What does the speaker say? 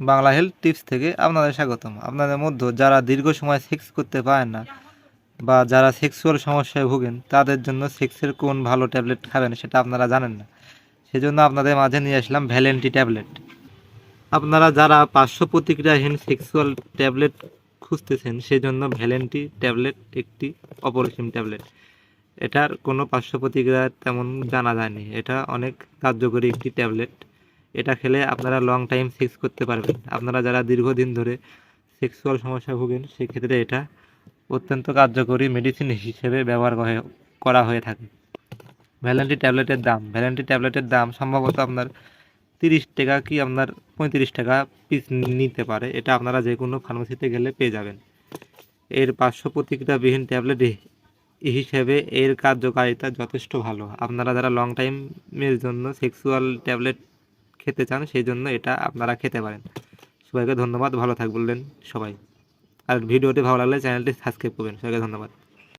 Bangla health tips থেকে আপনাদের স্বাগতম। আপনাদের মধ্যে যারা দীর্ঘ সময় সেক্স করতে পারেন না বা যারা সেক্সুয়াল সমস্যায় ভোগেন, তাদের জন্য সেক্সের কোন ভালো ট্যাবলেট খাবেন সেটা আপনারা জানেন না। সেজন্য আপনাদের মাঝে নিয়ে আসলাম ভ্যালেন্টি ট্যাবলেট আপনারা যারা পার্শ্ব প্রতিক্রিয়াহীন সেক্সুয়াল ট্যাবলেট খুঁজতেছেন সেই জন্য ভ্যালেন্টি ট্যাবলেট একটি অপরিসীম ট্যাবলেট এটার কোনো পার্শ্ব প্রতিক্রিয়া তেমন জানা যায়নি। এটা অনেক কার্যকরী একটি ট্যাবলেট এটা খেলে আপনারা লং টাইম সেক্স করতে পারবেন। আপনারা যারা দীর্ঘদিন ধরে সেক্সুয়াল সমস্যায় ভোগেন, সেক্ষেত্রে এটা অত্যন্ত কার্যকরী মেডিসিন হিসেবে ব্যবহার করা হয়ে থাকে। ভ্যালেন্টি ট্যাবলেটের দাম ভ্যালেন্টি ট্যাবলেটের দাম সম্ভবত আপনার তিরিশ টাকা কি আপনার পঁয়ত্রিশ টাকা পিস নিতে পারে। এটা আপনারা যে কোনো ফার্মেসিতে গেলে পেয়ে যাবেন। এর পার্শ্ব প্রতিক্রিয়াবিহীন ট্যাবলেট হিসেবে এর কার্যকারিতা যথেষ্ট ভালো। আপনারা যারা লং টাইমের জন্য সেক্সুয়াল ট্যাবলেট খেতে চান, সেই জন্য এটা আপনারা খেতে পারেন। সবাইকে ধন্যবাদ, ভালো থাকবেন সবাই। আর ভিডিওটি ভালো লাগলে চ্যানেলটি সাবস্ক্রাইব করবেন। সবাইকে ধন্যবাদ।